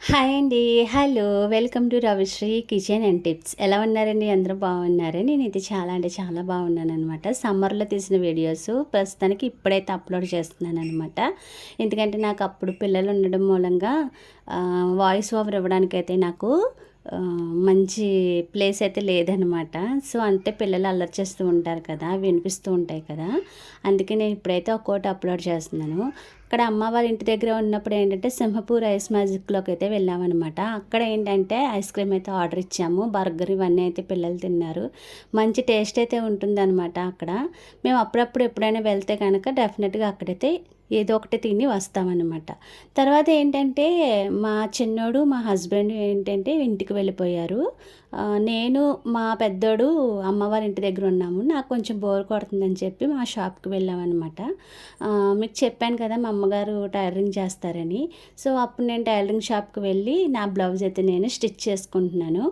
Hi అండి. Hello welcome to Ravishri kitchen and tips. ఎలా ఉన్నారండి? అందరూ బాగున్నారా? నేనైతే చాలా అంటే చాలా బాగున్నాను అనమాట సమ్మర్లో తీసిన వీడియోస్ ప్రస్తుతానికి ఇప్పుడైతే అప్లోడ్ చేస్తున్నాను అనమాట ఎందుకంటే నాకు అప్పుడు పిల్లలు ఉండడం మూలంగా వాయిస్ ఓవర్ ఇవ్వడానికైతే నాకు మంచి ప్లేస్ అయితే లేదనమాట. సో అంతే పిల్లలు అల్లరి చేస్తూ ఉంటారు కదా వినిపిస్తూ ఉంటాయి కదా. అందుకే నేను ఇప్పుడైతే ఒక్కోటి అప్లోడ్ చేస్తున్నాను. అక్కడ అమ్మవారి ఇంటి దగ్గర ఉన్నప్పుడు ఏంటంటే సింహపూర్ ఐస్ మ్యాజిక్లోకి అయితే వెళ్ళామన్నమాట అక్కడ ఏంటంటే ఐస్ క్రీమ్ అయితే ఆర్డర్ ఇచ్చాము. బర్గర్ ఇవన్నీ అయితే పిల్లలు తిన్నారు. మంచి టేస్ట్ అయితే ఉంటుందన్నమాట అక్కడ. మేము అప్పుడప్పుడు ఎప్పుడైనా వెళ్తే కనుక డెఫినెట్గా అక్కడైతే ఏదో ఒకటి తిని వస్తామన్నమాట. తర్వాత ఏంటంటే మా చిన్నోడు మా హస్బెండ్ ఏంటంటే ఇంటికి వెళ్ళిపోయారు. నేను మా పెద్దోడు అమ్మవారి ఇంటి దగ్గర ఉన్నాము. నాకు కొంచెం బోర్ కొడుతుందని చెప్పి మా షాప్కి వెళ్ళామన్నమాట. మీకు చెప్పాను కదా మా అమ్మగారు టైలరింగ్ చేస్తారని. సో అప్పుడు నేను టైలరింగ్ షాప్కి వెళ్ళి నా బ్లౌజ్ అయితే నేను స్టిచ్ చేసుకుంటున్నాను.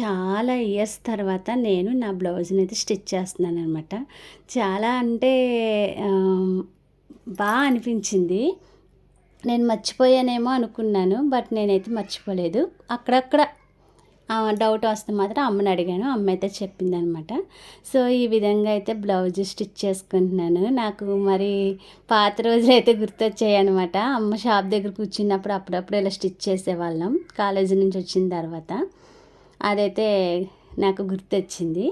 చాలా ఇయర్స్ తర్వాత నేను నా బ్లౌజ్ని అయితే స్టిచ్ చేస్తున్నాను అనమాట చాలా అంటే బాగా అనిపించింది. నేను మర్చిపోయానేమో అనుకున్నాను బట్ నేనైతే మర్చిపోలేదు. అక్కడక్కడ డౌట్ వస్తే మాత్రం అమ్మని అడిగాను. అమ్మ అయితే చెప్పింది అనమాట సో ఈ విధంగా అయితే బ్లౌజ్ స్టిచ్ చేసుకుంటున్నాను. నాకు మరి పాత రోజులు అయితే గుర్తొచ్చాయి అనమాట అమ్మ షాప్ దగ్గర కూర్చున్నప్పుడు అప్పుడప్పుడు ఇలా స్టిచ్ చేసేవాళ్ళం. కాలేజీ నుంచి వచ్చిన తర్వాత అదైతే నాకు గుర్తొచ్చింది.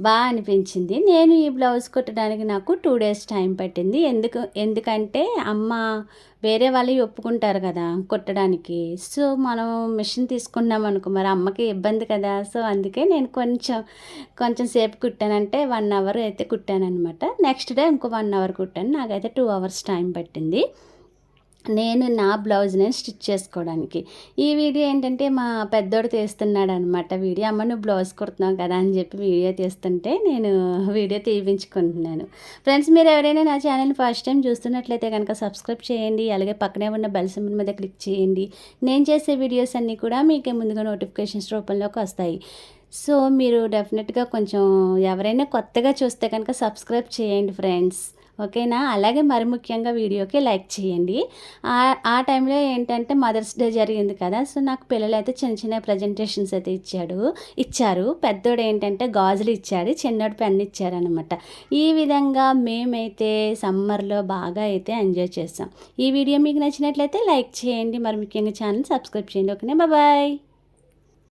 బాగా అనిపించింది. నేను ఈ బ్లౌజ్ కుట్టడానికి నాకు టూ డేస్ టైం పట్టింది. ఎందుకు ఎందుకంటే అమ్మ వేరే వాళ్ళు ఒప్పుకుంటారు కదా కుట్టడానికి. సో మనం మిషన్ తీసుకున్నాం అనుకో మరి అమ్మకి ఇబ్బంది కదా. సో అందుకే నేను కొంచెం కొంచెం సేపు కుట్టానంటే వన్ అవర్ అయితే కుట్టాను అనమాట నెక్స్ట్ డే ఇంకో వన్ అవర్ కుట్టాను. నాకైతే టూ అవర్స్ టైం పట్టింది. నేను నా బ్లౌజ్ నేను స్టిచ్ చేసుకోవడానికి. ఈ వీడియో ఏంటంటే మా పెద్దోడు తీస్తున్నాడు అనమాట వీడియో. అమ్మ నువ్వు బ్లౌజ్ కుడుతున్నావు కదా అని చెప్పి వీడియో తీస్తుంటే నేను వీడియో తీయించుకుంటున్నాను. ఫ్రెండ్స్ మీరు ఎవరైనా నా ఛానల్ ఫస్ట్ టైం చూస్తున్నట్లయితే కనుక సబ్స్క్రైబ్ చేయండి. అలాగే పక్కనే ఉన్న బెల్ సింబల్ మీద క్లిక్ చేయండి. నేను చేసే వీడియోస్ అన్నీ కూడా మీకే ముందుగా నోటిఫికేషన్స్ రూపంలోకి వస్తాయి. సో మీరు డెఫినెట్గా కొంచెం ఎవరైనా కొత్తగా చూస్తే కనుక సబ్స్క్రైబ్ చేయండి ఫ్రెండ్స్. ఓకేనా? అలాగే మరి ముఖ్యంగా వీడియోకి లైక్ చేయండి. ఆ టైంలో ఏంటంటే మదర్స్ డే జరిగింది కదా సో నాకు పిల్లలు అయితే చిన్న చిన్న ప్రజెంటేషన్స్ అయితే ఇచ్చాడు. ఇచ్చారు. పెద్దోడు ఏంటంటే గాజులు ఇచ్చాడు చిన్నోడు పెన్ ఇచ్చారనమాట ఈ విధంగా మేమైతే సమ్మర్లో బాగా అయితే ఎంజాయ్ చేస్తాం ఈ వీడియో మీకు నచ్చినట్లయితే లైక్ చేయండి. మరి ముఖ్యంగా ఛానల్ సబ్స్క్రైబ్ చేయండి. ఓకేనా? బాయ్.